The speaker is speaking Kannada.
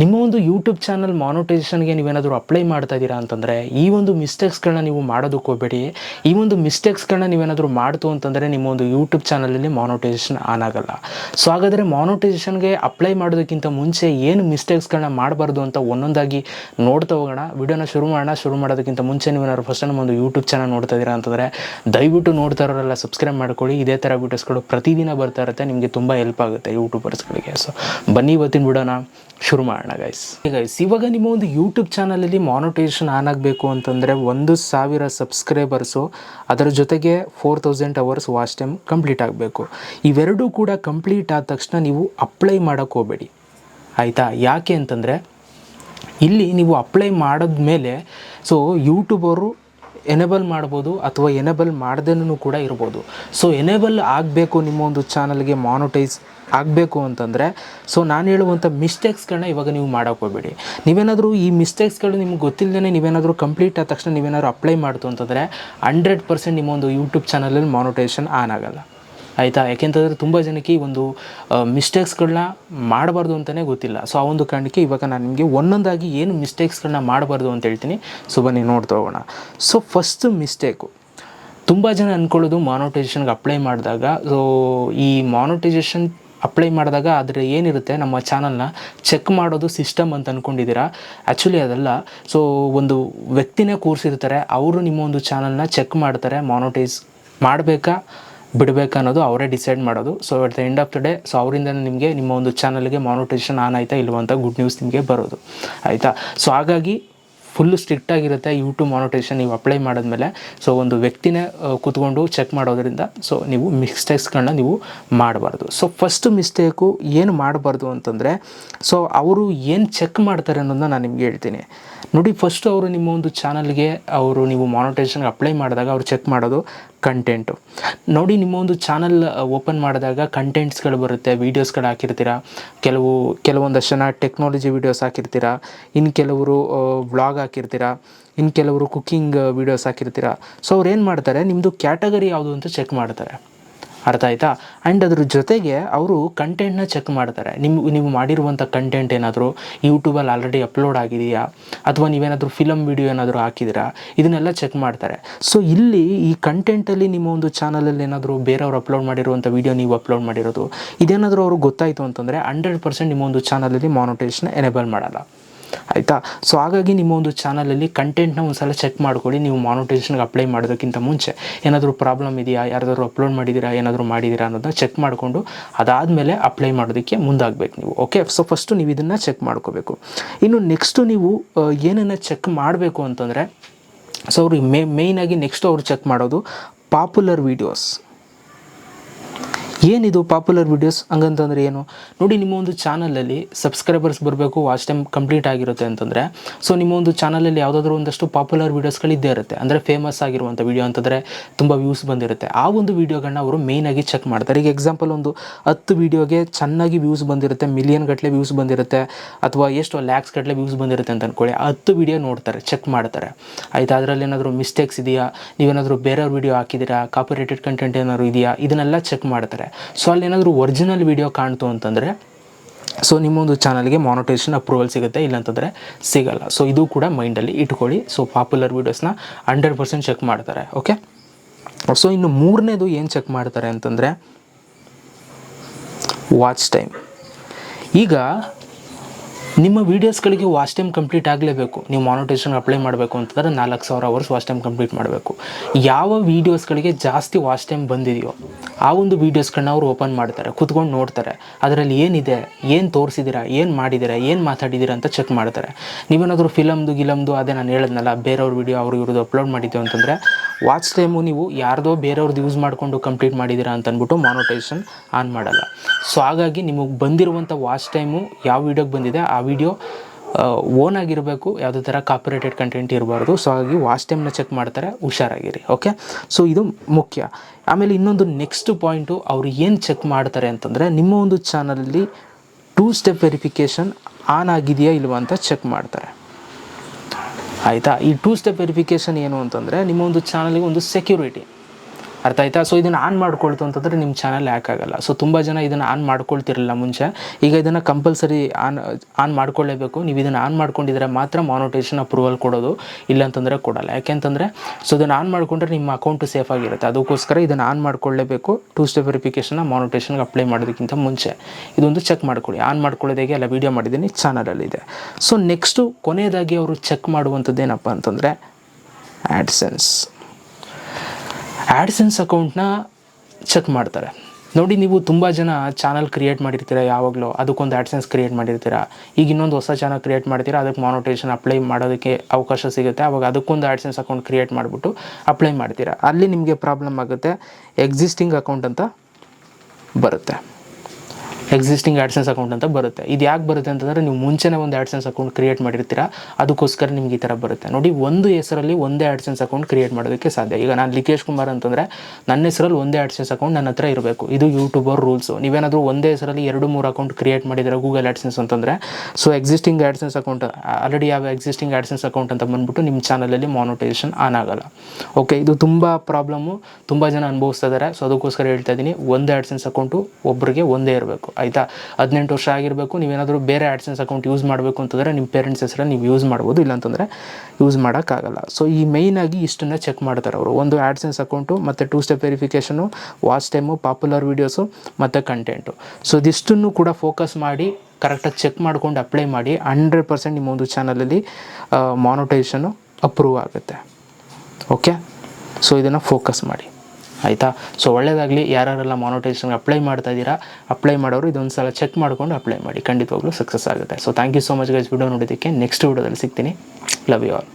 ನಿಮ್ಮ ಒಂದು ಯೂಟ್ಯೂಬ್ ಚಾನಲ್ ಮಾನಿಟೈಸೇಷನ್ಗೆ ನೀವೇನಾದರೂ ಅಪ್ಲೈ ಮಾಡ್ತಾ ಇದ್ದೀರಾ ಅಂತಂದರೆ, ಈ ಒಂದು ಮಿಸ್ಟೇಕ್ಸ್ಗಳನ್ನ ನೀವು ಮಾಡೋದಕ್ಕೆ ಹೋಗಬೇಡಿ. ಈ ಒಂದು ಮಿಸ್ಟೇಕ್ಸ್ಗಳನ್ನ ನೀವೇನಾದರೂ ಮಾಡ್ತು ಅಂತಂದರೆ ನಿಮ್ಮ ಒಂದು ಯೂಟ್ಯೂಬ್ ಚಾನಲಲ್ಲಿ ಮಾನಿಟೈಸೇಷನ್ ಆನ್ ಆಗಲ್ಲ. ಸೊ ಹಾಗಾದರೆ ಮಾನಿಟೈಸೇಷನ್ಗೆ ಅಪ್ಲೈ ಮಾಡೋದಕ್ಕಿಂತ ಮುಂಚೆ ಏನು ಮಿಸ್ಟೇಕ್ಸ್ಗಳನ್ನ ಮಾಡಬಾರ್ದು ಅಂತ ಒಂದೊಂದಾಗಿ ನೋಡ್ತಾ ಹೋಗೋಣ. ವಿಡಿಯೋನ ಶುರು ಮಾಡೋಣ. ಶುರು ಮಾಡೋದಕ್ಕಿಂತ ಮುಂಚೆ ನೀವೇನಾದ್ರು ಫಸ್ಟ್ ನಮ್ಮ ಒಂದು ಯೂಟ್ಯೂಬ್ ಚಾನಲ್ ನೋಡ್ತಾ ಇದ್ದೀರಾ ಅಂತಂದರೆ, ದಯವಿಟ್ಟು ನೋಡ್ತಾ ಇರೋರೆಲ್ಲ ಸಬ್ಸ್ಕ್ರೈಬ್ ಮಾಡ್ಕೊಳ್ಳಿ. ಇದೇ ಥರ ವೀಡಿಯೋಸ್ಗಳು ಪ್ರತಿದಿನ ಬರ್ತಾ ಇರುತ್ತೆ. ನಿಮಗೆ ತುಂಬ ಹೆಲ್ಪ್ ಆಗುತ್ತೆ ಯೂಟ್ಯೂಬರ್ಸ್ಗಳಿಗೆ ಸೊ ಬನ್ನಿ ಇವತ್ತಿನ ವಿಡಿಯೋನ ಶುರು ಮಾಡೋಣ. ಗೈಸ್ ಗೈಸ್ ಇವಾಗ ನಿಮ್ಮ ಒಂದು ಯೂಟ್ಯೂಬ್ ಚಾನಲಲ್ಲಿ ಮಾನಿಟೈಸೇಷನ್ ಆನ್ ಆಗಬೇಕು ಅಂತಂದರೆ ಒಂದು ಸಾವಿರ ಸಬ್ಸ್ಕ್ರೈಬರ್ಸು ಅದರ ಜೊತೆಗೆ four thousand hours watch time complete ಆಗಬೇಕು. ಇವೆರಡೂ ಕೂಡ ಕಂಪ್ಲೀಟ್ ಆದ ತಕ್ಷಣ ನೀವು ಅಪ್ಲೈ ಮಾಡೋಕ್ಕೆ ಹೋಗಬೇಡಿ. ಆಯಿತಾ? ಯಾಕೆ ಅಂತಂದರೆ ಇಲ್ಲಿ ನೀವು ಅಪ್ಲೈ ಮಾಡಿದ ಮೇಲೆ ಸೊ ಯೂಟ್ಯೂಬರು ಎನೇಬಲ್ ಮಾಡ್ಬೋದು ಅಥವಾ ಎನೇಬಲ್ ಮಾಡ್ದೇನೂ ಕೂಡ ಇರ್ಬೋದು. ಸೊ ಎನೇಬಲ್ ಆಗಬೇಕು ನಿಮ್ಮ ಒಂದು ಚಾನಲ್ಗೆ ಮಾನಿಟೈಸ್ ಆಗಬೇಕು ಅಂತಂದರೆ ಸೊ ನಾನು ಹೇಳುವಂಥ ಮಿಸ್ಟೇಕ್ಸ್ಗಳನ್ನ ಇವಾಗ ನೀವು ಮಾಡೋಕೆ ಹೋಗ್ಬೇಡಿ. ನೀವೇನಾದರೂ ಈ ಮಿಸ್ಟೇಕ್ಸ್ಗಳು ನಿಮ್ಗೆ ಗೊತ್ತಿಲ್ಲದೇ ನೀವೇನಾದರೂ ಕಂಪ್ಲೀಟ್ ಆದ ತಕ್ಷಣ ನೀವೇನಾದರೂ ಅಪ್ಲೈ ಮಾಡ್ತು ಅಂತಂದರೆ ಹಂಡ್ರೆಡ್ ಪರ್ಸೆಂಟ್ ನಿಮ್ಮ ಒಂದು ಯೂಟ್ಯೂಬ್ ಚಾನಲಲ್ಲಿ ಮಾನಿಟೈಸೇಷನ್ ಆನ್ ಆಗಲ್ಲ. ಆಯಿತಾ? ಯಾಕೆಂತಂದರೆ ತುಂಬ ಜನಕ್ಕೆ ಈ ಒಂದು ಮಿಸ್ಟೇಕ್ಸ್ಗಳನ್ನ ಮಾಡಬಾರ್ದು ಅಂತಲೇ ಗೊತ್ತಿಲ್ಲ. ಸೊ ಆ ಒಂದು ಕಾರಣಕ್ಕೆ ಇವಾಗ ನಾನು ನಿಮಗೆ ಒಂದೊಂದಾಗಿ ಏನು ಮಿಸ್ಟೇಕ್ಸ್ಗಳನ್ನ ಮಾಡಬಾರ್ದು ಅಂತ ಹೇಳ್ತೀನಿ. ಸೊ ಬನ್ನಿ, ನೋಡ್ತಾ ಹೋಗೋಣ. ಸೊ ಫಸ್ಟ್ ಮಿಸ್ಟೇಕು ತುಂಬ ಜನ ಅಂದ್ಕೊಳ್ಳೋದು ಮಾನಿಟೈಸೇಷನ್ಗೆ ಅಪ್ಲೈ ಮಾಡಿದಾಗ. ಸೊ ಈ ಮಾನಿಟೈಸೇಷನ್ ಅಪ್ಲೈ ಮಾಡಿದಾಗ ಅದರ ಏನಿರುತ್ತೆ? ನಮ್ಮ ಚಾನಲ್ನ ಚೆಕ್ ಮಾಡೋದು ಸಿಸ್ಟಮ್ ಅಂತ ಅಂದ್ಕೊಂಡಿದ್ದೀರಾ ಆ್ಯಕ್ಚುಲಿ ಅದಲ್ಲ. ಸೊ ಒಂದು ವ್ಯಕ್ತಿನೇ ಕೂರಿಸಿರ್ತಾರೆ ಅವರು ನಿಮ್ಮ ಒಂದು ಚಾನಲ್ನ ಚೆಕ್ ಮಾಡ್ತಾರೆ. ಮಾನಿಟೈಸ್ ಮಾಡಬೇಕಾ? ಬಿಡಬೇಕಾ ಅನ್ನೋದು ಅವರೇ ಡಿಸೈಡ್ ಮಾಡೋದು. So at the end of the day so ಅವರಿಂದ ನಿಮಗೆ ನಿಮ್ಮ ಒಂದು ಚಾನಲ್ಗೆ ಮಾನಿಟೈಸೇಷನ್ ಆನ್ ಆಯಿತಾ ಇಲ್ಲವಂಥ ಗುಡ್ ನ್ಯೂಸ್ ನಿಮಗೆ ಬರೋದು. ಆಯಿತಾ? ಸೊ ಹಾಗಾಗಿ ಫುಲ್ಲು ಸ್ಟ್ರಿಕ್ಟ್ ಆಗಿರುತ್ತೆ ಯೂಟ್ಯೂಬ್ ಮಾನಿಟೈಸೇಷನ್ ನೀವು ಅಪ್ಲೈ ಮಾಡಿದ್ಮೇಲೆ. ಸೊ ಒಂದು ವ್ಯಕ್ತಿನೇ ಕೂತ್ಕೊಂಡು ಚೆಕ್ ಮಾಡೋದ್ರಿಂದ ಸೊ ನೀವು ಮಿಸ್ಟೇಕ್ಸ್ಗಳನ್ನ ನೀವು ಮಾಡಬಾರ್ದು. ಸೊ ಫಸ್ಟ್ ಮಿಸ್ಟೇಕು ಏನು ಮಾಡಬಾರ್ದು ಅಂತಂದರೆ ಸೊ ಅವರು ಏನು ಚೆಕ್ ಮಾಡ್ತಾರೆ ಅನ್ನೋದನ್ನ ನಾನು ನಿಮ್ಗೆ ಹೇಳ್ತೀನಿ. ನೋಡಿ ಫಸ್ಟು ಅವರು ನಿಮ್ಮ ಒಂದು ಚಾನಲ್ಗೆ ಅವರು ನೀವು ಮಾನಿಟೈಸೇಷನ್ಗೆ ಅಪ್ಲೈ ಮಾಡಿದಾಗ ಅವ್ರು ಚೆಕ್ ಮಾಡೋದು. ಕಂಟೆಂಟು ನೋಡಿ, ನಿಮ್ಮ ಒಂದು ಚಾನಲ್ ಓಪನ್ ಮಾಡಿದಾಗ ಕಂಟೆಂಟ್ಸ್ಗಳು ಬರುತ್ತೆ ವೀಡಿಯೋಸ್ಗಳು ಹಾಕಿರ್ತೀರ, ಕೆಲವು ಕೆಲವೊಂದಷ್ಟು ಜನ ಟೆಕ್ನಾಲಜಿ ವೀಡಿಯೋಸ್ ಹಾಕಿರ್ತೀರ ಇನ್ನು ಕೆಲವರು ವ್ಲಾಗ್ ಹಾಕಿರ್ತೀರ ಇನ್ನು ಕೆಲವರು ಕುಕ್ಕಿಂಗ್ ವೀಡಿಯೋಸ್ ಹಾಕಿರ್ತೀರ. ಸೊ ಅವ್ರು ಏನು ಮಾಡ್ತಾರೆ ನಿಮ್ಮದು ಕ್ಯಾಟಗರಿ ಯಾವುದು ಅಂತ ಚೆಕ್ ಮಾಡ್ತಾರೆ. ಅರ್ಥ ಆಯ್ತಾ? ಆ್ಯಂಡ್ ಅದ್ರ ಜೊತೆಗೆ ಅವರು ಕಂಟೆಂಟ್ನ ಚೆಕ್ ಮಾಡ್ತಾರೆ. ನಿಮ್ಮ ನೀವು ಮಾಡಿರುವಂಥ ಕಂಟೆಂಟ್ ಏನಾದರೂ ಯೂಟ್ಯೂಬಲ್ಲಿ ಆಲ್ರೆಡಿ ಅಪ್ಲೋಡ್ ಆಗಿದೆಯಾ? ಅಥವಾ ನೀವೇನಾದರೂ ಫಿಲಮ್ ವಿಡಿಯೋ ಏನಾದರೂ ಹಾಕಿದಿರಾ? ಇದನ್ನೆಲ್ಲ ಚೆಕ್ ಮಾಡ್ತಾರೆ. ಸೊ ಇಲ್ಲಿ ಈ ಕಂಟೆಂಟಲ್ಲಿ ನಿಮ್ಮ ಒಂದು ಚಾನಲಲ್ಲಿ ಏನಾದರೂ ಬೇರೆಯವ್ರು ಅಪ್ಲೋಡ್ ಮಾಡಿರುವಂಥ ವಿಡಿಯೋ ನೀವು ಅಪ್ಲೋಡ್ ಮಾಡಿರೋದು, ಇದೇನಾದರೂ ಅವ್ರಿಗೆ ಗೊತ್ತಾಯಿತು ಅಂತಂದರೆ ಹಂಡ್ರೆಡ್ ಪರ್ಸೆಂಟ್ ನಿಮ್ಮ ಒಂದು ಚಾನಲಲ್ಲಿ ಮಾನಿಟೇಷನ್ ಎನೇಬಲ್ ಮಾಡಲ್ಲ. ಆಯಿತಾ? ಸೊ ಹಾಗಾಗಿ ನಿಮ್ಮ ಒಂದು ಚಾನಲಲ್ಲಿ ಕಂಟೆಂಟ್ನ ಒಂದು ಸಲ ಚೆಕ್ ಮಾಡ್ಕೊಳ್ಳಿ. ನೀವು ಮಾನಿಟೈಸೇಷನ್ಗೆ ಅಪ್ಲೈ ಮಾಡೋದಕ್ಕಿಂತ ಮುಂಚೆ ಏನಾದರೂ ಪ್ರಾಬ್ಲಮ್ ಇದೆಯಾ? ಯಾರಾದರೂ ಅಪ್ಲೋಡ್ ಮಾಡಿದ್ದೀರಾ? ಏನಾದರೂ ಮಾಡಿದ್ದೀರಾ ಅನ್ನೋದನ್ನ ಚೆಕ್ ಮಾಡಿಕೊಂಡು ಅದಾದಮೇಲೆ ಅಪ್ಲೈ ಮಾಡೋದಕ್ಕೆ ಮುಂದಾಗಬೇಕು ನೀವು ಓಕೆ ಸೊ ಫಸ್ಟು ನೀವು ಇದನ್ನು ಚೆಕ್ ಮಾಡ್ಕೋಬೇಕು. ಇನ್ನು ನೆಕ್ಸ್ಟು ನೀವು ಏನನ್ನು ಚೆಕ್ ಮಾಡಬೇಕು ಅಂತಂದರೆ ಸೊ ಅವ್ರಿಗೆ ಮೇ ಮೇಯ್ನಾಗಿ ನೆಕ್ಸ್ಟು ಅವ್ರು ಚೆಕ್ ಮಾಡೋದು ಪಾಪ್ಯುಲರ್ ವೀಡಿಯೋಸ್ ಏನಿದು ಪಾಪ್ಯುಲರ್ ವೀಡಿಯೋಸ್ ಹಂಗಂತಂದ್ರೆ ಏನು? ನೋಡಿ, ನಿಮ್ಮ ಒಂದು ಚಾನಲಲ್ಲಿ ಸಬ್ಸ್ಕ್ರೈಬರ್ಸ್ ಬರಬೇಕು ವಾಚ್ ಟೈಮ್ ಕಂಪ್ಲೀಟ್ ಆಗಿರುತ್ತೆ ಅಂತಂದರೆ. ಸೊ ನಿಮ್ಮ ಒಂದು ಚಾನಲಲ್ಲಿ ಯಾವುದಾದ್ರೂ ಒಂದಷ್ಟು ಪಾಪ್ಯುಲರ್ ವೀಡಿಯೋಸ್ಗಳು ಇದ್ದೇ ಇರುತ್ತೆ. ಅಂದರೆ ಫೇಮಸ್ ಆಗಿರುವಂಥ ವೀಡಿಯೋ ಅಂತಂದರೆ ತುಂಬ ವ್ಯೂಸ್ ಬಂದಿರುತ್ತೆ. ಆ ಒಂದು ವೀಡಿಯೋಗಳನ್ನ ಅವರು ಮೇಯ್ನಾಗಿ ಚೆಕ್ ಮಾಡ್ತಾರೆ. ಈಗ ಎಕ್ಸಾಂಪಲ್ ಒಂದು ಹತ್ತು ವೀಡಿಯೋಗೆ ಚೆನ್ನಾಗಿ ವ್ಯೂಸ್ ಬಂದಿರುತ್ತೆ ಮಿಲಿಯನ್ ಗಟ್ಟಲೆ ವ್ಯೂಸ್ ಬಂದಿರುತ್ತೆ, ಅಥವಾ ಎಷ್ಟು ಲ್ಯಾಕ್ಸ್ ಗಟ್ಟಲೆ ವ್ಯೂಸ್ ಬಂದಿರುತ್ತೆ ಅಂತ ಅಂದ್ಕೊಳ್ಳಿ ಆ ಹತ್ತು ವೀಡಿಯೋ ನೋಡ್ತಾರೆ ಚೆಕ್ ಮಾಡ್ತಾರೆ. ಆಯಿತಾ? ಅದರಲ್ಲಿ ಏನಾದರೂ ಮಿಸ್ಟೇಕ್ಸ್ ಇದೆಯಾ? ನೀವೇನಾದರೂ ಬೇರೆಯವ್ರ ವೀಡಿಯೋ ಹಾಕಿದ್ದೀರಾ? ಕಾಪಿರೇಟೆಡ್ ಕಂಟೆಂಟ್ ಏನಾದರೂ ಇದೆಯಾ? ಇದನ್ನೆಲ್ಲ ಚೆಕ್ ಮಾಡ್ತಾರೆ. ಸೊ ಅಲ್ಲಿ ಏನಾದರೂ ಒರಿಜಿನಲ್ ವೀಡಿಯೋ ಕಾಣ್ತು ಅಂತಂದರೆ ಸೊ ನಿಮ್ಮೊಂದು ಚಾನಲ್ಗೆ ಮಾನಿಟೈಸೇಷನ್ ಅಪ್ರೂವಲ್ ಸಿಗುತ್ತೆ, ಇಲ್ಲಂತಂದರೆ ಸಿಗಲ್ಲ. ಸೊ ಇದು ಕೂಡ ಮೈಂಡಲ್ಲಿ ಇಟ್ಕೊಳ್ಳಿ. ಸೊ ಪಾಪ್ಯುಲರ್ ವೀಡಿಯೋಸ್ನ ಹಂಡ್ರೆಡ್ ಪರ್ಸೆಂಟ್ ಚೆಕ್ ಮಾಡ್ತಾರೆ ಓಕೆ ಸೊ ಇನ್ನು ಮೂರನೇದು ಏನು ಚೆಕ್ ಮಾಡ್ತಾರೆ ಅಂತಂದರೆ ವಾಚ್ ಟೈಮ್ ಈಗ ನಿಮ್ಮ ವೀಡಿಯೋಸ್ಗಳಿಗೆ ವಾಚ್ ಟೈಮ್ ಕಂಪ್ಲೀಟ್ ಆಗಲೇಬೇಕು. ನೀವು ಮಾನಿಟೇಷನ್ ಅಪ್ಲೈ ಮಾಡಬೇಕು ಅಂತಂದರೆ ನಾಲ್ಕು ಸಾವಿರ ಅವರ್ಸ್ ವಾಚ್ ಟೈಮ್ ಕಂಪ್ಲೀಟ್ ಮಾಡಬೇಕು. ಯಾವ ವೀಡಿಯೋಸ್ಗಳಿಗೆ ಜಾಸ್ತಿ ವಾಚ್ ಟೈಮ್ ಬಂದಿದೆಯೋ, ಆ ಒಂದು ವೀಡಿಯೋಸ್ಗಳನ್ನ ಅವರು ಓಪನ್ ಮಾಡ್ತಾರೆ, ಕುತ್ಕೊಂಡು ನೋಡ್ತಾರೆ. ಅದರಲ್ಲಿ ಏನಿದೆ, ಏನು ತೋರಿಸಿದಿರಾ, ಏನು ಮಾಡಿದ್ದೀರಾ ಏನು ಮಾತಾಡಿದ್ದೀರಾ ಅಂತ ಚೆಕ್ ಮಾಡ್ತಾರೆ. ನೀವೇನಾದರೂ ಫಿಲಮ್ದು ಗಿಲಮ್ದು, ಅದೇ ನಾನು ಹೇಳಿದ್ನಲ್ಲ, ಬೇರೆಯವ್ರ ವೀಡಿಯೋ ಅವ್ರಿಗೆ ಇವ್ರದ್ದು ಅಪ್ಲೋಡ್ ಮಾಡಿದ್ದೀವಿ ಅಂತಂದರೆ ವಾಚ್ ಟೈಮು ನೀವು ಯಾರ್ದೋ ಬೇರೆಯವ್ರದ್ದು ಯೂಸ್ ಮಾಡಿಕೊಂಡು ಕಂಪ್ಲೀಟ್ ಮಾಡಿದ್ದೀರಾ ಅಂತ ಅಂದ್ಬಿಟ್ಟು ಮಾನಿಟೈಸೇಷನ್ ಆನ್ ಮಾಡಲ್ಲ. ಸೊ ಹಾಗಾಗಿ ನಿಮಗೆ ಬಂದಿರುವಂಥ ವಾಚ್ ಟೈಮು ಯಾವ ವೀಡಿಯೋಗೆ ಬಂದಿದೆ, ಆ ವಿಡಿಯೋ ಓನ್ ಆಗಿರಬೇಕು, ಯಾವುದೇ ಥರ ಕಾಪಿರೇಟೆಡ್ ಕಂಟೆಂಟ್ ಇರಬಾರ್ದು. ಸೊ ಹಾಗಾಗಿ ವಾಚ್ ಟೈಮ್ನ ಚೆಕ್ ಮಾಡ್ತಾರೆ, ಹುಷಾರಾಗಿರಿ ಓಕೆ ಸೊ ಇದು ಮುಖ್ಯ. ಆಮೇಲೆ ಇನ್ನೊಂದು ನೆಕ್ಸ್ಟ್ ಪಾಯಿಂಟು ಅವರು ಏನು ಚೆಕ್ ಮಾಡ್ತಾರೆ ಅಂತಂದರೆ ನಿಮ್ಮ ಒಂದು ಚಾನಲಲ್ಲಿ ಟೂ ಸ್ಟೆಪ್ ವೆರಿಫಿಕೇಷನ್ ಆನ್ ಆಗಿದೆಯಾ ಇಲ್ವಾ ಅಂತ ಚೆಕ್ ಮಾಡ್ತಾರೆ. ಆಯಿತಾ? ಈ ಟೂ ಸ್ಟೆಪ್ ವೆರಿಫಿಕೇಷನ್ ಏನು ಅಂತಂದರೆ ನಿಮ್ಮ ಒಂದು ಚಾನಲ್ಗೆ ಒಂದು ಸೆಕ್ಯೂರಿಟಿ ಅರ್ಥ ಆಯ್ತಾ? ಸೊ ಇದನ್ನು ಆನ್ ಮಾಡ್ಕೊಳ್ತು ಅಂತಂದರೆ ನಿಮ್ಮ ಚಾನಲ್ ಹ್ಯಾಕ್ ಆಗಲ್ಲ. ಸೊ ತುಂಬ ಜನ ಇದನ್ನು ಆನ್ ಮಾಡ್ಕೊಳ್ತಿರಲಿಲ್ಲ ಮುಂಚೆ. ಈಗ ಇದನ್ನು ಕಂಪಲ್ಸರಿ ಆನ್ ಆನ್ ಮಾಡ್ಕೊಳ್ಳೇಬೇಕು ನೀವು ಇದನ್ನು ಆನ್ ಮಾಡ್ಕೊಂಡಿದ್ರೆ ಮಾತ್ರ ಮಾನಿಟೇಷನ್ ಅಪ್ರೂವಲ್ ಕೊಡೋದು, ಇಲ್ಲ ಅಂತಂದರೆ ಕೊಡಲ್ಲ. ಯಾಕೆಂತಂದರೆ ಸೊ ಇದನ್ನು ಆನ್ ಮಾಡಿಕೊಂಡ್ರೆ ನಿಮ್ಮ ಅಕೌಂಟು ಸೇಫ್ ಆಗಿರುತ್ತೆ. ಅದಕ್ಕೋಸ್ಕರ ಇದನ್ನು ಆನ್ ಮಾಡ್ಕೊಳ್ಳೇಬೇಕು ಟೂ ಸ್ಟೆಪ್ ವೆರಿಫಿಕೇಷನ್ನ ಮಾನಿಟೇಷನ್ಗೆ ಅಪ್ಲೈ ಮಾಡೋದಕ್ಕಿಂತ ಮುಂಚೆ. ಇದೊಂದು ಚೆಕ್ ಮಾಡ್ಕೊಳ್ಳಿ. ಆನ್ ಮಾಡ್ಕೊಳ್ಳೋದಾಗೆ ಎಲ್ಲ ವೀಡಿಯೋ ಮಾಡಿದ್ದೀನಿ ಚಾನಲಲ್ಲಿದೆ ಸೊ ನೆಕ್ಸ್ಟು ಕೊನೆಯದಾಗಿ ಅವರು ಚೆಕ್ ಮಾಡುವಂಥದ್ದು ಏನಪ್ಪ ಅಂತಂದರೆ ಆ್ಯಡ್ಸೆನ್ಸ್ ಆ್ಯಡ್ಸೆನ್ಸ್ ಅಕೌಂಟ್ನ ಚೆಕ್ ಮಾಡ್ತಾರೆ. ನೋಡಿ, ನೀವು ತುಂಬ ಜನ ಚಾನಲ್ ಕ್ರಿಯೇಟ್ ಮಾಡಿರ್ತೀರ ಯಾವಾಗಲೂ? ಅದಕ್ಕೊಂದು ಆ್ಯಡ್ಸೆನ್ಸ್ ಕ್ರಿಯೇಟ್ ಮಾಡಿರ್ತೀರ? ಈಗ ಇನ್ನೊಂದು ಹೊಸ ಚಾನಲ್ ಕ್ರಿಯೇಟ್ ಮಾಡ್ತೀರಾ? ಅದಕ್ಕೆ ಮಾನಿಟೇಷನ್ ಅಪ್ಲೈ ಮಾಡೋದಕ್ಕೆ ಅವಕಾಶ ಸಿಗುತ್ತೆ. ಅವಾಗ ಅದಕ್ಕೊಂದು ಆ್ಯಡ್ಸೆನ್ಸ್ ಅಕೌಂಟ್ ಕ್ರಿಯೇಟ್ ಮಾಡಿಬಿಟ್ಟು ಅಪ್ಲೈ ಮಾಡ್ತೀರಾ? ಅಲ್ಲಿ ನಿಮಗೆ ಪ್ರಾಬ್ಲಮ್ ಆಗುತ್ತೆ. ಎಕ್ಸಿಸ್ಟಿಂಗ್ ಅಕೌಂಟ್ ಅಂತ ಬರುತ್ತೆ. ಎಕ್ಸಿಸ್ಟಿಂಗ್ ಆಡ್ಸೆನ್ಸ್ ಅಕೌಂಟ್ ಅಂತ ಬರುತ್ತೆ. ಇದು ಯಾಕೆ ಬರುತ್ತೆ ಅಂತಂದರೆ ನೀವು ಮುಂಚೆನೇ ಒಂದು ಆ್ಯಡ್ಸೆನ್ಸ್ ಅಕೌಂಟ್ ಕ್ರಿಯೇಟ್ ಮಾಡಿರ್ತೀರಾ, ಅದಕ್ಕೋಸ್ಕರ ನಿಮ್ಗೆ ಈ ಥರ ಬರುತ್ತೆ. ನೋಡಿ, ಒಂದು ಹೆಸರಲ್ಲಿ ಒಂದೇ ಆ್ಯಡ್ಸೆನ್ಸ್ ಅಕೌಂಟ್ ಕ್ರಿಯೇಟ್ ಮಾಡೋದಕ್ಕೆ ಸಾಧ್ಯ. ಈಗ ನಾನು ಲಿಕೇಶ್ ಕುಮಾರ್ ಅಂತಂದರೆ ನನ್ನ ಹೆಸರಲ್ಲಿ ಒಂದೇ ಆಡ್ಸೆನ್ಸ್ ಅಕೌಂಟ್ ನನ್ನ ಹತ್ರ ಇರಬೇಕು. ಇದು ಯೂಟ್ಯೂಬರ್ ರೂಲ್ಸು ನೀವೇನಾದರೂ ಒಂದೇ ಹೆಸರಲ್ಲಿ ಎರಡು, ಮೂರು ಅಕೌಂಟ್ ಕ್ರಿಯೇಟ್ ಮಾಡಿದರೆ ಗೂಗಲ್ ಆ್ಯಡ್ಸೆನ್ಸ್ ಅಂತಂದರೆ so existing AdSense account already ಯಾವ ಎಕ್ಸಿಸ್ಟಿಂಗ್ ಆ್ಯಡ್ಸೆನ್ಸ್ ಅಕೌಂಟ್ ಅಂತ ಬಂದ್ಬಿಟ್ಟು ನಿಮ್ಮ ಚಾನಲಲ್ಲಿ ಮಾನಿಟೈಸೇಷನ್ ಆನ್ ಆಗಲ್ಲ. ಓಕೆ ಇದು ತುಂಬ ಪ್ರಾಬ್ಲಮ್ಮು ತುಂಬ ಜನ ಅನುಭವಿಸ್ತಾ ಇದ್ದಾರೆ ಸೊ ಅದಕ್ಕೋಸ್ಕರ ಹೇಳ್ತಾ ಇದ್ದೀನಿ, ಒಂದೇ ಆ್ಯಡ್ಸೆನ್ಸ್ ಅಕೌಂಟು ಒಬ್ಬರಿಗೆ ಒಂದೇ ಇರಬೇಕು. ಆಯಿತಾ? ಹದಿನೆಂಟು ವರ್ಷ ಆಗಿರಬೇಕು, ನೀವೇನಾದರೂ ಬೇರೆ ಆ್ಯಡ್ಸೆನ್ಸ್ ಅಕೌಂಟ್ ಯೂಸ್ ಮಾಡಬೇಕು ಅಂತಂದರೆ ನಿಮ್ಮ ಪೇರೆಂಟ್ಸ್ ಹೆಸರಲ್ಲಿ ನೀವು ಯೂಸ್ ಮಾಡ್ಬೋದು, ಇಲ್ಲಾಂತಂದರೆ ಯೂಸ್ ಮಾಡೋಕ್ಕಾಗಲ್ಲ. ಸೊ ಈ ಮೇಯ್ನಾಗಿ ಇಷ್ಟನ್ನು ಚೆಕ್ ಮಾಡ್ತಾರೆ ಅವರು. ಒಂದು ಆ್ಯಡ್ಸೆನ್ಸ್ ಅಕೌಂಟು, ಮತ್ತು two step verification watch time popular videos ಮತ್ತು ಕಂಟೆಂಟು ಸೊ ಇದಿಷ್ಟನ್ನು ಕೂಡ ಫೋಕಸ್ ಮಾಡಿ ಕರೆಕ್ಟಾಗಿ ಚೆಕ್ ಮಾಡ್ಕೊಂಡು ಅಪ್ಲೈ ಮಾಡಿ ಹಂಡ್ರೆಡ್ ಪರ್ಸೆಂಟ್ ನಿಮ್ಮ ಒಂದು ಚಾನಲಲ್ಲಿ ಮಾನಿಟೈಸೇಷನು ಅಪ್ರೂವ್ ಆಗುತ್ತೆ. ಓಕೆ ಸೊ ಇದನ್ನು ಫೋಕಸ್ ಮಾಡಿ. ಆಯಿತಾ? ಸೊ ಒಳ್ಳೆಯದಾಗಲಿ ಯಾರ್ಯಾರೆಲ್ಲ ಮಾನಿಟೈಸೇಷನ್ಗೆ ಅಪ್ಲೈ ಮಾಡ್ತಾ ಇದ್ದೀರಾ ಅಪ್ಲೈ ಮಾಡೋರು ಇದೊಂದು ಸಲ ಚೆಕ್ ಮಾಡಿಕೊಂಡು ಅಪ್ಲೈ ಮಾಡಿ. ಖಂಡಿತವಾಗ್ಲೂ ಸಕ್ಸಸ್ ಆಗುತ್ತೆ. So thank you so much guys video ನೋಡೋದಕ್ಕೆ ನೆಕ್ಸ್ಟ್ ವಿಡಿಯೋದಲ್ಲಿ ಸಿಗ್ತೀನಿ. Love you all